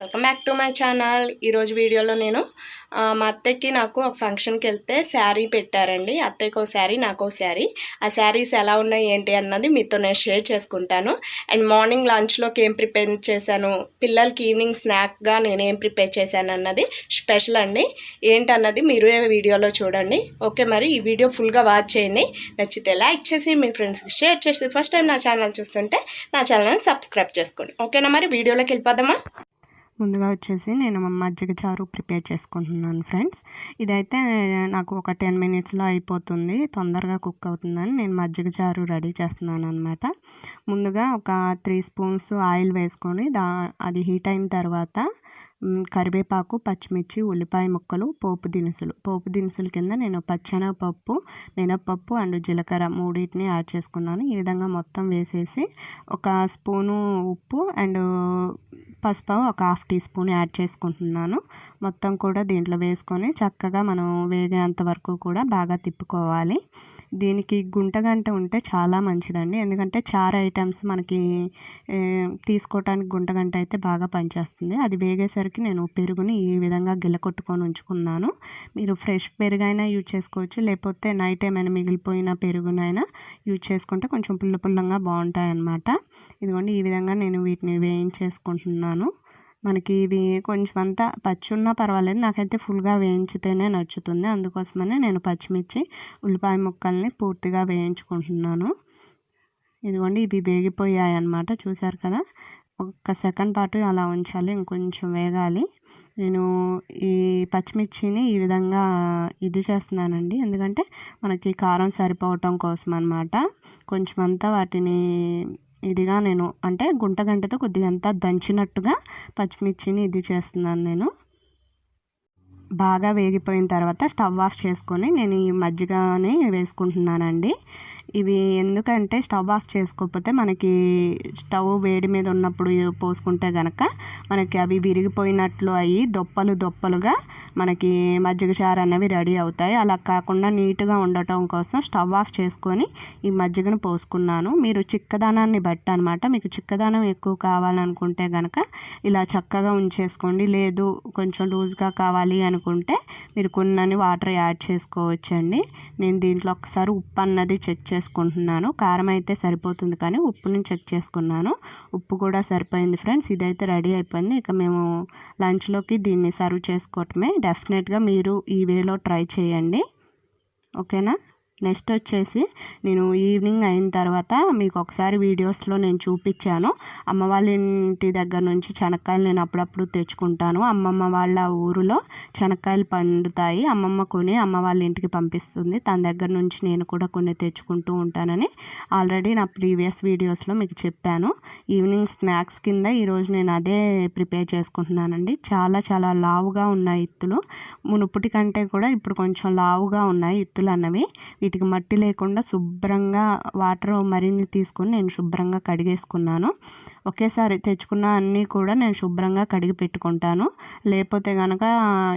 Welcome back to my channel ఈరోజు వీడియోలో నేను మా అత్తయ్యకి నాకు ఒక ఫంక్షన్కి వెళ్తే శారీ పెట్టారండి. అత్తయ్యకి ఒక శారీ నాకు ఒక శారీ. ఆ శారీస్ ఎలా ఉన్నాయి ఏంటి అన్నది మీతో నేను షేర్ చేసుకుంటాను. అండ్ మార్నింగ్ లంచ్లోకి ఏం ప్రిపేర్ చేశాను? పిల్లలకి ఈవినింగ్ స్నాక్గా నేను ఏం ప్రిపేర్ చేశాను అన్నది స్పెషల్ అండి. ఏంటన్నది మీరు ఏ వీడియోలో చూడండి. ఓకే మరి ఈ వీడియో ఫుల్గా వాచ్ చేయండి. నచ్చితే లైక్ చేసి మీ ఫ్రెండ్స్కి షేర్ చేసి ఫస్ట్ టైం నా ఛానల్ చూస్తుంటే నా ఛానల్ని సబ్స్క్రైబ్ చేసుకోండి. ఓకేనా మరి? వీడియోలోకి వెళ్ళిపోదామా? ముందుగా వచ్చేసి నేను మజ్జిగ చారు ప్రిపేర్ చేసుకుంటున్నాను ఫ్రెండ్స్. ఇదైతే నాకు ఒక టెన్ మినిట్స్లో అయిపోతుంది. తొందరగా కుక్ అవుతుందని నేను మజ్జిగ చారు రెడీ చేస్తున్నాను అనమాట ముందుగా ఒక త్రీ స్పూన్స్ ఆయిల్ వేసుకొని దా అది హీట్ అయిన తర్వాత కరివేపాకు పచ్చిమిర్చి ఉల్లిపాయ ముక్కలు పోపు దినుసులు. పోపు దినుసుల కింద నేను పచ్చెనగపప్పు మినప్పప్పు అండ్ జీలకర్ర మూడింటిని యాడ్ చేసుకున్నాను. ఈ విధంగా మొత్తం వేసేసి ఒక స్పూను ఉప్పు అండ్ పసుపు ఒక హాఫ్ టీ స్పూన్ యాడ్ చేసుకుంటున్నాను. మొత్తం కూడా దీంట్లో వేసుకొని చక్కగా మనం వేగేంత వరకు కూడా బాగా తిప్పుకోవాలి. దీనికి గుంటగంట ఉంటే చాలా మంచిదండి. ఎందుకంటే చారు ఐటమ్స్ మనకి తీసుకోవటానికి గుంటగంట అయితే బాగా పనిచేస్తుంది. అది వేగేసరికి నేను పెరుగుని ఈ విధంగా గిల్లకొట్టుకొని ఉంచుకున్నాను. మీరు ఫ్రెష్ పెరుగైనా యూజ్ చేసుకోవచ్చు. లేకపోతే నైట్ ఏమైనా మిగిలిపోయిన పెరుగునైనా యూజ్ చేసుకుంటే కొంచెం పుల్ల పుల్లంగా బాగుంటాయి అన్నమాట ఇదిగోండి ఈ విధంగా నేను వీటిని వేయించేసుకుంటున్నాను. మనకి ఇవి కొంచెం అంతా పచ్చి ఉన్నా పర్వాలేదు. నాకైతే ఫుల్గా వేయించితేనే నచ్చుతుంది. అందుకోసమనే నేను పచ్చిమిర్చి ఉల్లిపాయ ముక్కల్ని పూర్తిగా వేయించుకుంటున్నాను. ఇదిగోండి ఇవి వేగిపోయాయి అన్నమాట చూసారు కదా? ఒక సెకండ్ పాటు అలా ఉంచాలి ఇంకొంచెం వేగాలి. నేను ఈ పచ్చిమిర్చిని ఈ విధంగా ఇది చేస్తున్నానండి. ఎందుకంటే మనకి కారం సరిపోవటం కోసం అనమాట కొంచెం అంతా వాటిని ఇదిగా నేను అంటే గుంట గంటతో కొద్దిగా అంతా దంచినట్టుగా పచ్చిమిర్చిని ఇది చేస్తున్నాను నేను. బాగా వేగిపోయిన తర్వాత స్టవ్ ఆఫ్ చేసుకొని నేను ఈ మజ్జిగని వేసుకుంటున్నానండి. ఇవి ఎందుకంటే స్టవ్ ఆఫ్ చేసుకోకపోతే మనకి స్టవ్ వేడి మీద ఉన్నప్పుడు పోసుకుంటే గనక మనకి అవి విరిగిపోయినట్లు అయ్యి దొప్పలు దొప్పలుగా మనకి మజ్జిగ చారు అనేవి రెడీ అవుతాయి. అలా కాకుండా నీట్గా ఉండటం కోసం స్టవ్ ఆఫ్ చేసుకొని ఈ మజ్జిగను పోసుకున్నాను. మీరు చిక్కదనాన్ని బట్టి అనమాట మీకు చిక్కదనం ఎక్కువ కావాలనుకుంటే గనక ఇలా చక్కగా ఉంచేసుకోండి. లేదు కొంచెం లూజ్గా కావాలి అనుకుంటే మీరు కొన్ని వాటర్ యాడ్ చేసుకోవచ్చండి. నేను దీంట్లో ఒకసారి ఉప్పు అన్నది చెక్ చేసుకుంటున్నాను. కారం అయితే సరిపోతుంది కానీ ఉప్పుని చెక్ చేసుకున్నాను. ఉప్పు కూడా సరిపోయింది ఫ్రెండ్స్. ఇదైతే రెడీ అయిపోయింది. ఇక మేము లంచ్లోకి దీన్ని సర్వ్ చేసుకోవటమే. డెఫినెట్గా మీరు ఈ వేలో ట్రై చేయండి. ఓకేనా? నెక్స్ట్ వచ్చేసి నేను ఈవినింగ్ అయిన తర్వాత మీకు ఒకసారి వీడియోస్లో నేను చూపించాను. అమ్మ వాళ్ళ ఇంటి దగ్గర నుంచి శనక్కాయలు నేను అప్పుడప్పుడు తెచ్చుకుంటాను. అమ్మమ్మ వాళ్ళ ఊరిలో శనక్కాయలు పండుతాయి. అమ్మమ్మ కొని అమ్మ వాళ్ళ ఇంటికి పంపిస్తుంది. తన దగ్గర నుంచి నేను కూడా కొన్ని తెచ్చుకుంటూ ఉంటానని ఆల్రెడీ నా ప్రీవియస్ వీడియోస్లో మీకు చెప్పాను. ఈవినింగ్ స్నాక్స్ కింద ఈరోజు నేను అదే ప్రిపేర్ చేసుకుంటున్నానండి. చాలా చాలా లావుగా ఉన్నాయి ఇత్తులు. మునుపటి కంటే కూడా ఇప్పుడు కొంచెం లావుగా ఉన్నాయి ఇత్తులు అన్నవి వీటికి మట్టి లేకుండా శుభ్రంగా వాటర్ మరిన్ని తీసుకొని నేను శుభ్రంగా కడిగేసుకున్నాను. ఒకేసారి తెచ్చుకున్న అన్నీ కూడా నేను శుభ్రంగా కడిగి పెట్టుకుంటాను. లేకపోతే కనుక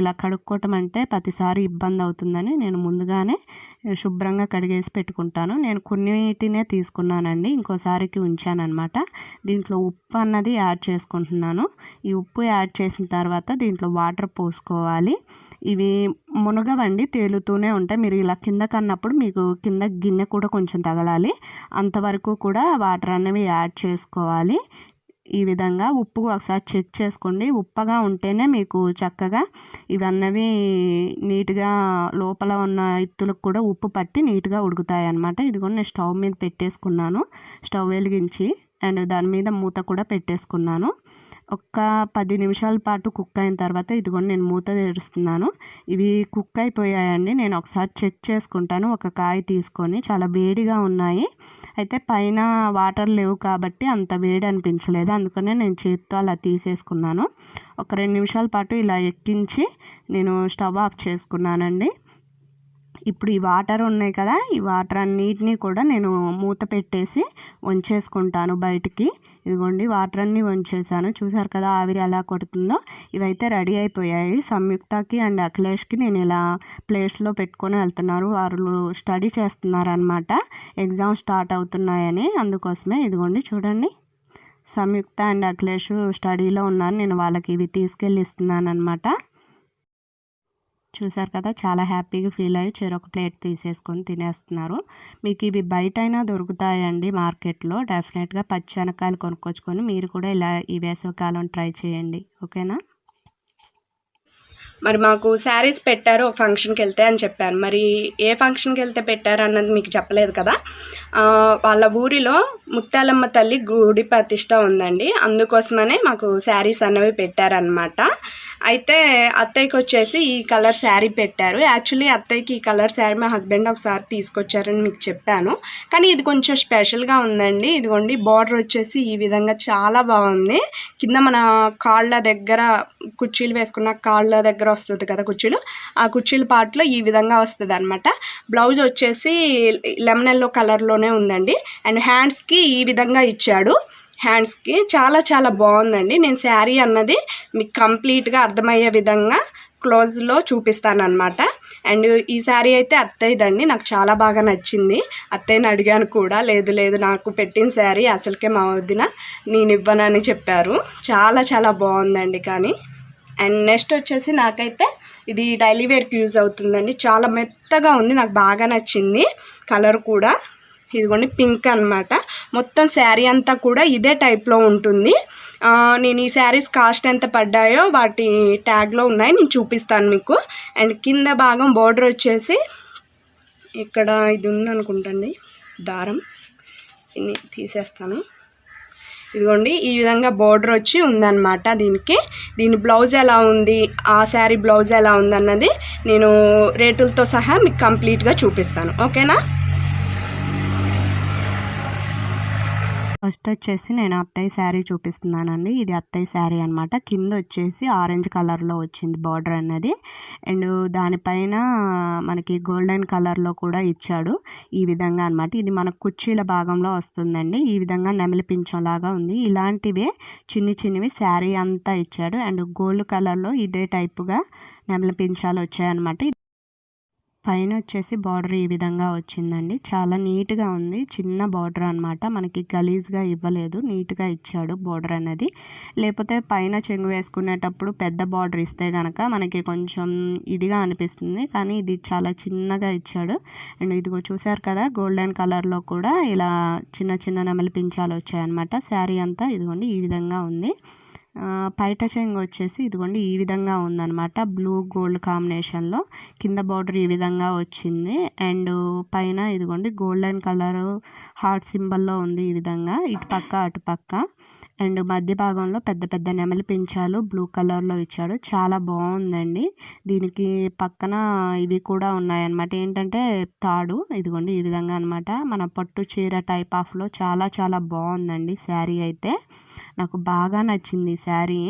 ఇలా కడుక్కోవటం అంటే ప్రతిసారి ఇబ్బంది అవుతుందని నేను ముందుగానే శుభ్రంగా కడిగేసి పెట్టుకుంటాను. నేను కొన్నిటినే తీసుకున్నానండి ఇంకోసారికి ఉంచానమాట దీంట్లో ఉప్పు అన్నది యాడ్ చేసుకుంటున్నాను. ఈ ఉప్పు యాడ్ చేసిన తర్వాత దీంట్లో వాటర్ పోసుకోవాలి. ఇవి మునగవండి తేలుతూనే ఉంటాయి. మీరు ఇలా కింద కన్నప్పుడు మీకు కింద గిన్నె కూడా కొంచెం తగలాలి. అంతవరకు కూడా వాటర్ అనేవి యాడ్ చేసుకోవాలి. ఈ విధంగా ఉప్పు ఒకసారి చెక్ చేసుకోండి. ఉప్పగా ఉంటేనే మీకు చక్కగా ఇవన్నవి నీట్గా లోపల ఉన్న ఇత్తులకు కూడా ఉప్పు పట్టి నీట్గా ఉడుకుతాయి అన్నమాట కూడా నేను స్టవ్ మీద పెట్టేసుకున్నాను. స్టవ్ వెలిగించి అండ్ దాని మీద మూత కూడా పెట్టేసుకున్నాను. ఒక పది నిమిషాల పాటు కుక్ అయిన తర్వాత ఇదిగోండి నేను మూత తెరుస్తున్నాను. ఇవి కుక్ అయిపోయాయండి. నేను ఒకసారి చెక్ చేసుకుంటాను. ఒక కాయ తీసుకొని చాలా వేడిగా ఉన్నాయి. అయితే పైన వాటర్ లేవు కాబట్టి అంత వేడి అనిపించలేదు. అందుకనే నేను చేతితో అలా తీసేసుకున్నాను. ఒక రెండు నిమిషాల పాటు ఇలా ఎక్కించి నేను స్టవ్ ఆఫ్ చేసుకున్నానండి. ఇప్పుడు ఈ వాటర్ ఉన్నాయి కదా ఈ వాటర్ అన్నిటినీ కూడా నేను మూత పెట్టేసి వంచేసుకుంటాను బయటికి. ఇదిగోండి వాటర్ అన్నీ వంచేసాను. చూసారు కదా ఆవిరి ఎలా కొడుతుందో? ఇవైతే రెడీ అయిపోయాయి. సంయుక్తకి అండ్ అఖిలేష్కి నేను ఇలా ప్లేస్లో పెట్టుకొని వెళ్తున్నారు. వారు స్టడీ చేస్తున్నారనమాట ఎగ్జామ్ స్టార్ట్ అవుతున్నాయని అందుకోసమే. ఇదిగోండి చూడండి. సంయుక్త అండ్ అఖిలేష్ స్టడీలో ఉన్నారు. నేను వాళ్ళకి ఇవి తీసుకెళ్ళి ఇస్తున్నాను అనమాట చూసారు కదా చాలా హ్యాపీగా ఫీల్ అయ్యి చెరొక ప్లేట్ తీసేసుకొని తినేస్తున్నారు. మీకు ఇవి బయట అయినా దొరుకుతాయండి మార్కెట్లో. డెఫినెట్గా పచ్చెనకాయలు కొనుక్కొచ్చుకొని మీరు కూడా ఇలా ఈ వేసవికాలం ట్రై చేయండి. ఓకేనా? మరి మాకు శారీస్ పెట్టారు ఒక ఫంక్షన్కి వెళ్తే అని చెప్పాను మరి ఏ ఫంక్షన్కి వెళ్తే పెట్టారు అన్నది మీకు చెప్పలేదు కదా? వాళ్ళ ఊరిలో ముత్యాలమ్మ తల్లి గుడి ప్రతిష్ట ఉందండి. అందుకోసమనే మాకు శారీస్ అన్నవి పెట్టారనమాట అయితే అత్తయ్యకి వచ్చేసి ఈ కలర్ శారీ పెట్టారు. యాక్చువల్లీ అత్తయ్యకి ఈ కలర్ శారీ మా హస్బెండ్ ఒకసారి తీసుకొచ్చారని మీకు చెప్పాను. కానీ ఇది కొంచెం స్పెషల్గా ఉందండి. ఇదిగోండి బార్డర్ వచ్చేసి ఈ విధంగా చాలా బాగుంది. కింద మన కాళ్ళ దగ్గర కుర్చీలు వేసుకున్న కాళ్ళ దగ్గర వస్తుంది కదా కుర్చీలు. ఆ కుర్చీల పార్ట్లో ఈ విధంగా వస్తుంది అనమాట బ్లౌజ్ వచ్చేసి లెమన్ ఎల్లో కలర్లోనే ఉందండి. అండ్ హ్యాండ్స్కి ఈ విధంగా ఇచ్చాడు. హ్యాండ్స్కి చాలా చాలా బాగుందండి. నేను శారీ అన్నది మీకు కంప్లీట్గా అర్థమయ్యే విధంగా క్లోజ్లో చూపిస్తాను అండ్ ఈ శారీ అయితే అత్తయ్యదండి. నాకు చాలా బాగా నచ్చింది. అత్తయ్యని అడిగాను కూడా. లేదు లేదు నాకు పెట్టిన శారీ అసలుకే మా వదిన నేను ఇవ్వనని చెప్పారు. చాలా చాలా బాగుందండి కానీ. అండ్ నెక్స్ట్ వచ్చేసి నాకైతే ఇది డైలీ వేర్కి యూజ్ అవుతుందండి. చాలా మెత్తగా ఉంది నాకు బాగా నచ్చింది. కలర్ కూడా ఇదిగోండి పింక్ అన్నమాట. మొత్తం శారీ అంతా కూడా ఇదే టైప్లో ఉంటుంది. నేను ఈ శారీస్ కాస్ట్ ఎంత పడ్డాయో వాటి ట్యాగ్లో ఉన్నాయి నేను చూపిస్తాను మీకు. అండ్ కింద భాగం బోర్డర్ వచ్చేసి ఇక్కడ ఇది ఉందనుకుంటండి దారం. తీసేస్తాను. ఇదిగోండి ఈ విధంగా బోర్డర్ వచ్చి ఉందన్నమాట దీనికి. దీని బ్లౌజ్ ఎలా ఉంది? ఆ శారీ బ్లౌజ్ ఎలా ఉంది అన్నది నేను రేటులతో సహా మీకు కంప్లీట్గా చూపిస్తాను. ఓకేనా ఫస్ట్ వచ్చేసి నేను అత్తయ్య శారీ చూపిస్తున్నానండి. ఇది అత్తయ్య శారీ అనమాట కింద వచ్చేసి ఆరెంజ్ కలర్లో వచ్చింది బార్డర్ అన్నది. అండ్ దానిపైన మనకి గోల్డెన్ కలర్లో కూడా ఇచ్చాడు ఈ విధంగా అనమాట ఇది మన కుర్చీల భాగంలో వస్తుందండి. ఈ విధంగా నెమలి పింఛంలాగా ఉంది. ఇలాంటివే చిన్ని చిన్నవి శారీ అంతా ఇచ్చాడు. అండ్ గోల్డ్ కలర్లో ఇదే టైపుగా నెమలి పింఛాలు వచ్చాయన్నమాట. పైన వచ్చేసి బార్డర్ ఈ విధంగా వచ్చిందండి. చాలా నీట్గా ఉంది. చిన్న బార్డర్ అనమాట మనకి గలీజ్గా ఇవ్వలేదు. నీట్గా ఇచ్చాడు బార్డర్ అనేది. లేకపోతే పైన చెంగు వేసుకునేటప్పుడు పెద్ద బార్డర్ ఇస్తే కనుక మనకి కొంచెం ఇదిగా అనిపిస్తుంది. కానీ ఇది చాలా చిన్నగా ఇచ్చాడు. అండ్ ఇదిగో చూసారు కదా గోల్డెన్ కలర్లో కూడా ఇలా చిన్న చిన్న నెమలి పించాలు వచ్చాయన్నమాట. శారీ అంతా ఇదిగోండి ఈ విధంగా ఉంది. పైట చెంగు వచ్చేసి ఇదిగోండి ఈ విధంగా ఉందన్నమాట. బ్లూ గోల్డ్ కాంబినేషన్లో కింద బార్డర్ ఈ విధంగా వచ్చింది. అండ్ పైన ఇదిగోండి గోల్డెన్ కలర్ హార్ట్ సింబల్లో ఉంది ఈ విధంగా. ఇటు పక్క అటు పక్క అండ్ మధ్య భాగంలో పెద్ద పెద్ద నెమలి పించాలు బ్లూ కలర్లో ఇచ్చాడు. చాలా బాగుందండి. దీనికి పక్కన ఇవి కూడా ఉన్నాయన్నమాట. ఏంటంటే తాడు ఇదిగోండి ఈ విధంగా అనమాట మన పట్టు చీర టైప్ ఆఫ్లో చాలా చాలా బాగుందండి శారీ అయితే. నాకు బాగా నచ్చింది శారీ.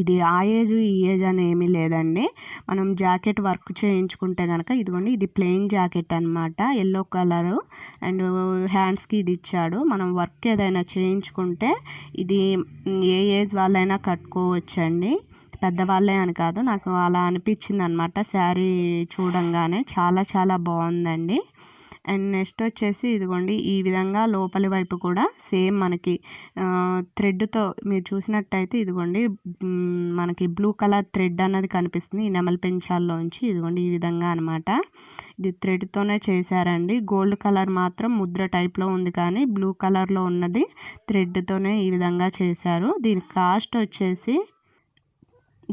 ఇది ఆ ఏజ్ ఈ ఏజ్ అని ఏమీ లేదండి. మనం జాకెట్ వర్క్ చేయించుకుంటే కనుక ఇదిగోండి ఇది ప్లెయిన్ జాకెట్ అనమాట ఎల్లో కలరు అండ్ హ్యాండ్స్కి ఇది ఇచ్చాడు. మనం వర్క్ ఏదైనా చేయించుకుంటే ఇది ఏ ఏజ్ వాళ్ళైనా కట్టుకోవచ్చండి. పెద్దవాళ్ళే అని కాదు నాకు అలా అనిపించింది అనమాట శారీ చూడంగానే చాలా చాలా బాగుందండి. అండ్ నెక్స్ట్ వచ్చేసి ఇదిగోండి ఈ విధంగా లోపలి వైపు కూడా సేమ్ మనకి థ్రెడ్తో మీరు చూసినట్టయితే ఇదిగోండి మనకి బ్లూ కలర్ థ్రెడ్ అన్నది కనిపిస్తుంది ఈ నెమలి పెంచాల్లోంచి. ఇదిగోండి ఈ విధంగా అనమాట ఇది థ్రెడ్తోనే చేశారండి. గోల్డ్ కలర్ మాత్రం ముద్ర టైప్లో ఉంది కానీ బ్లూ కలర్లో ఉన్నది థ్రెడ్తోనే ఈ విధంగా చేశారు. దీని కాస్ట్ వచ్చేసి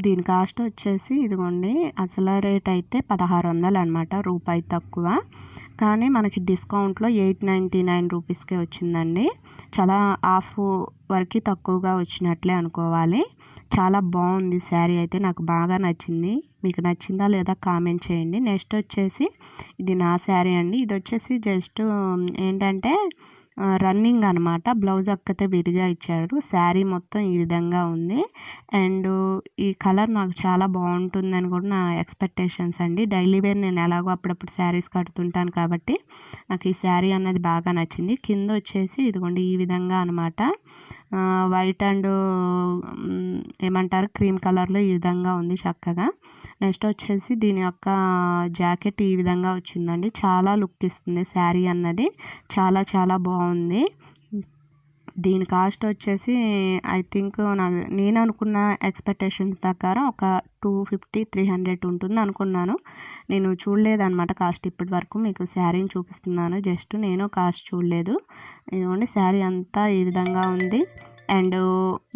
దీని కాస్ట్ వచ్చేసి ఇదిగోండి అసలు రేట్ అయితే పదహారు వందలు అనమాట రూపాయి తక్కువ. కానీ మనకి డిస్కౌంట్లో ఎయిట్ నైంటీ నైన్ రూపీస్కే వచ్చిందండి. చాలా హాఫ్ వరకు తక్కువగా వచ్చినట్లే అనుకోవాలి. చాలా బాగుంది శారీ అయితే నాకు బాగా నచ్చింది. మీకు నచ్చిందా లేదా కామెంట్ చేయండి. నెక్స్ట్ వచ్చేసి ఇది నా శారీ అండి. ఇది వచ్చేసి జస్ట్ ఏంటంటే రన్నింగ్ అనమాట బ్లౌజ్ ఒక్కతే విడిగా ఇచ్చాడు శారీ మొత్తం ఈ విధంగా ఉంది. అండ్ ఈ కలర్ నాకు చాలా బాగుంటుందని కూడా నా ఎక్స్పెక్టేషన్స్ అండి. డైలీ వేర్ నేను ఎలాగో అప్పుడప్పుడు శారీస్ కడుతుంటాను కాబట్టి నాకు ఈ శారీ అన్నది బాగా నచ్చింది. కింద వచ్చేసి ఇదిగోండి ఈ విధంగా అనమాట వైట్ అండ్ ఏమంటారు క్రీమ్ కలర్లో ఈ విధంగా ఉంది చక్కగా. నెక్స్ట్ వచ్చేసి దీని యొక్క జాకెట్ ఈ విధంగా వచ్చిందండి. చాలా లుక్ ఇస్తుంది శారీ అన్నది. చాలా చాలా బాగుంది. దీని కాస్ట్ వచ్చేసి ఐ థింక్ నాకు నేను అనుకున్న ఎక్స్పెక్టేషన్ ప్రకారం ఒక టూ ఫిఫ్టీ త్రీ హండ్రెడ్ ఉంటుంది అనుకున్నాను. నేను చూడలేదు అనమాట కాస్ట్ ఇప్పటి వరకు మీకు శారీని చూపిస్తున్నాను. జస్ట్ నేను కాస్ట్ చూడలేదు. ఇదిగోండి శారీ అంతా ఈ విధంగా ఉంది. అండ్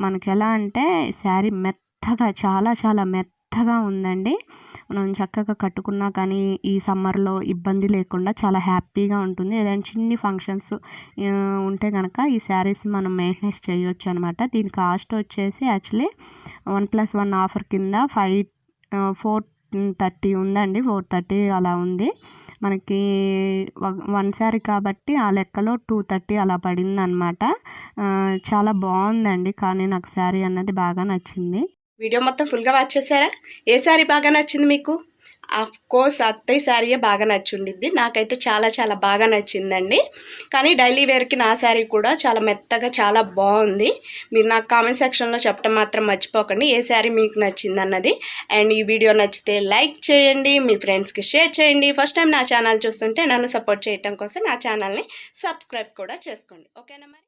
మనకి ఎలా అంటే శారీ మెత్తగా చాలా చాలా మెత్త మెత్తగా ఉందండి. మనం చక్కగా కట్టుకున్నా కానీ ఈ సమ్మర్లో ఇబ్బంది లేకుండా చాలా హ్యాపీగా ఉంటుంది. ఏదైనా చిన్ని ఫంక్షన్స్ ఉంటే కనుక ఈ శారీస్ మనం మెయింటెనెన్స్ చేయొచ్చు అనమాట దీని కాస్ట్ వచ్చేసి actually one plus one offer కింద ఫైవ్ ఫోర్ థర్టీ ఉందండి. ఫోర్ థర్టీ అలా ఉంది. మనకి వన్ శారీ కాబట్టి ఆ లెక్కలో టూ థర్టీ అలా పడింది అనమాట చాలా బాగుందండి. కానీ నాకు శారీ అన్నది బాగా నచ్చింది. వీడియో మొత్తం ఫుల్గా వాచ్ చేశారా? ఏ శారీ బాగా నచ్చింది మీకు? ఆఫ్ కోర్స్ అత్తయ్య శారీయే బాగా నచ్చుండిద్ది. నాకైతే చాలా చాలా బాగా నచ్చిందండి. కానీ డైలీ వేర్కి నా శారీ కూడా చాలా మెత్తగా చాలా బాగుంది. మీరు నాకు కామెంట్ సెక్షన్లో చెప్పడం మాత్రం మర్చిపోకండి. ఏ శారీ మీకు నచ్చింది అన్నది అండ్ ఈ వీడియో నచ్చితే లైక్ చేయండి. మీ ఫ్రెండ్స్కి షేర్ చేయండి. ఫస్ట్ టైం నా ఛానల్ చూస్తుంటే నన్ను సపోర్ట్ చేయడం కోసం నా ఛానల్ని సబ్స్క్రైబ్ కూడా చేసుకోండి. ఓకేనా మరి?